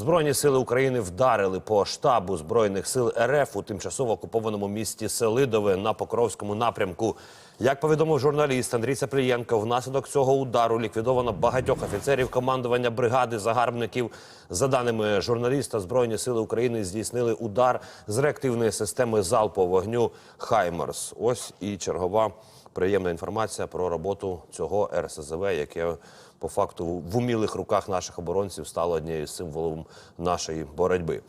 Збройні сили України вдарили по штабу збройних сил РФ у тимчасово окупованому місті Селидове на Покровському напрямку. Як повідомив журналіст Андрій Цаплієнко, внаслідок цього удару ліквідовано багатьох офіцерів командування бригади загарбників. За даними журналіста, збройні сили України здійснили удар з реактивної системи залпового вогню Хаймерс. Ось і чергова приємна інформація про роботу цього РСЗВ, яке по факту в умілих руках наших оборонців стало однією з символом нашої боротьби.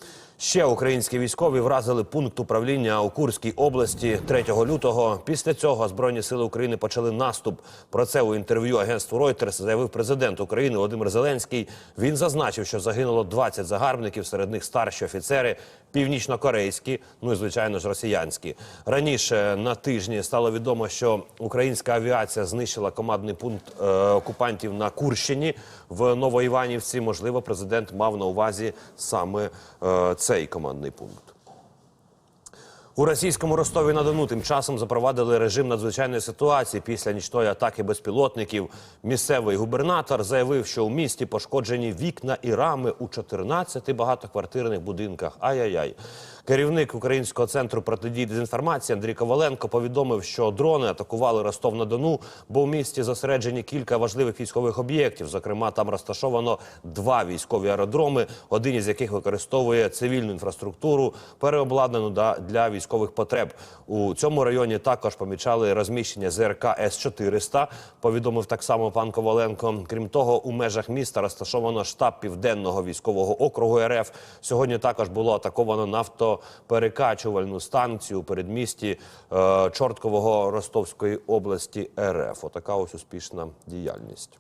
Ще українські військові вразили пункт управління у Курській області 3 лютого. Після цього збройні сили України почали наступ. Про це у інтерв'ю агентству Reuters заявив президент України Володимир Зеленський. Він зазначив, що загинуло 20 загарбників, серед них старші офіцери, північнокорейські, ну і звичайно ж росіянські. Раніше на тижні стало відомо, що українська авіація знищила командний пункт е, окупантів на Курщині в Новоіванівці. Можливо, президент мав на увазі саме е, цей командний пункт. У російському Ростові на Дону тим часом запровадили режим надзвичайної ситуації після нічної атаки безпілотників. Місцевий губернатор заявив, що у місті пошкоджені вікна і рами у 14 багатоквартирних будинках. Ай-яй-яй. Керівник українського центру протидії дезінформації Андрій Коваленко повідомив, що дрони атакували Ростов на Дону, бо в місті зосереджені кілька важливих військових об'єктів. Зокрема, там розташовано два військові аеродроми, один із яких використовує цивільну інфраструктуру, переобладнану для військових потреб. У цьому районі також помічали розміщення ЗРК С-400, повідомив так само пан Коваленко. Крім того, у межах міста розташовано штаб південного військового округу РФ. Сьогодні також було атаковано нафтоперекачувальну станцію у передмісті е, Чорткового Ростовської області РФ. Отака ось успішна діяльність.